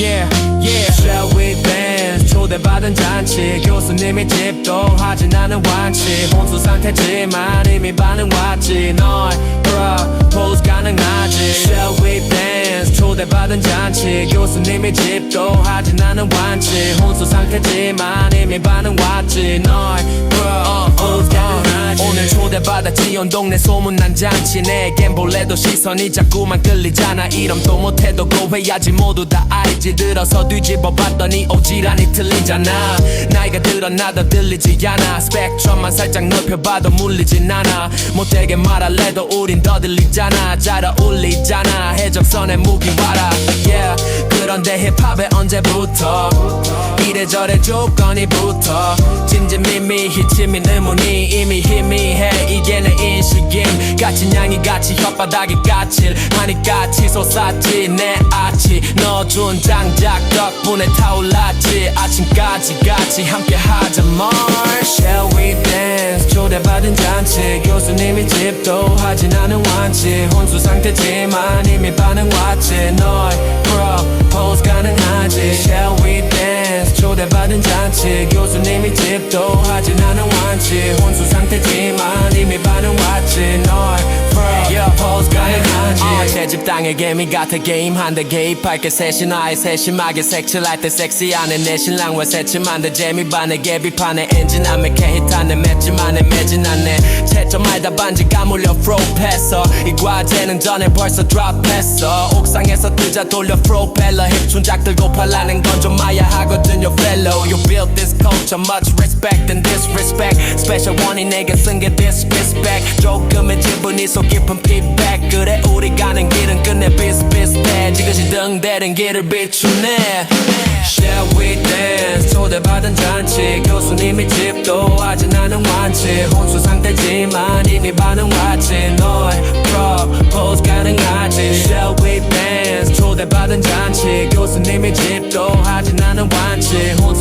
yeah, yeah. Shall we dance? 초대받은 잔치 교수님이 집도 하진 나는 완치 혼수 상태지만 이미 반응 왔지 널 bro pose 가능하지 Shall 초대받은 잔치 교수님이 집도 하진 않은 완치. 혼수 상태지만 이미 반응 왔지. 널 프로포즈 가능하지. 오늘 초대받았지 온 동네 소문난 잔치. 내겐 볼래도 시선이 자꾸만 끌리잖아. 이름도 못해도 고해야지. 모두 다 알지. 들어서 뒤집어 봤더니 오지란히 틀리잖아. 나이가 들어 나도 들리지 않아. 스펙트럼만 살짝 넓혀봐도 물리진 않아. 못되게 말할래도 우린 더 들리잖아. 잘 어울리잖아. 해적선의 무기와라. Yeah 그런데 힙합에 언제부터? 이래저래 조건이 붙어. 찜찜미미 히 치민 의문이 이미 희미해. 이게 내 인식임. 갇힌 양이 같이 혓바닥에 까칠 하니까 치솟았지 내 아치. 넣어준 장작 덕분에 타올랐지. 아침까지 같이 함께 하자 뭘. Shall we dance? 초대받은 잔치. 교수님이 집도 하진 않은 완치. 혼수 상태지만 이미 반응 왔지. 널 propose 가능하지. Shall we dance? 초대받은 잔치. 교수님이 집도 하진 않은 완치. 혼수 상태지만 이미 땅에 개미 같아 게임 한대 개입할게 셋이 아예 세심하게 색칠할 때 섹시하네. 내 신랑 왜 새침한데 재미 반에 개비판에 엔진 안 맥해 히트하네 맺지만에 매진 않네. 채점 알다 반지 까물려 프로페서. 이 과제는 전에 벌써 드랍했어. 옥상에서 뜨자 돌려 프로펠러. 힙 춘작 들고 팔라는 건 좀 마야하거든요 fellow. You built this culture. Much respect and disrespect. Special 원이 내게 쓴 게 disrespect. 조금의 지분이 속 깊은 feedback. 그래 우리 가는 길은 끝내 비슷비슷해. 지그시 등대는 길을 비추네. Shall we dance? 초대받은 잔치. 교수님이 집도 하진 않은 완치. 혼수 상태지만 이미 반응 왔지. 너의 propose 가능하지. Shall we dance? 초대받은 잔치. 교수님이 집도 하진 않은 완치. 혼수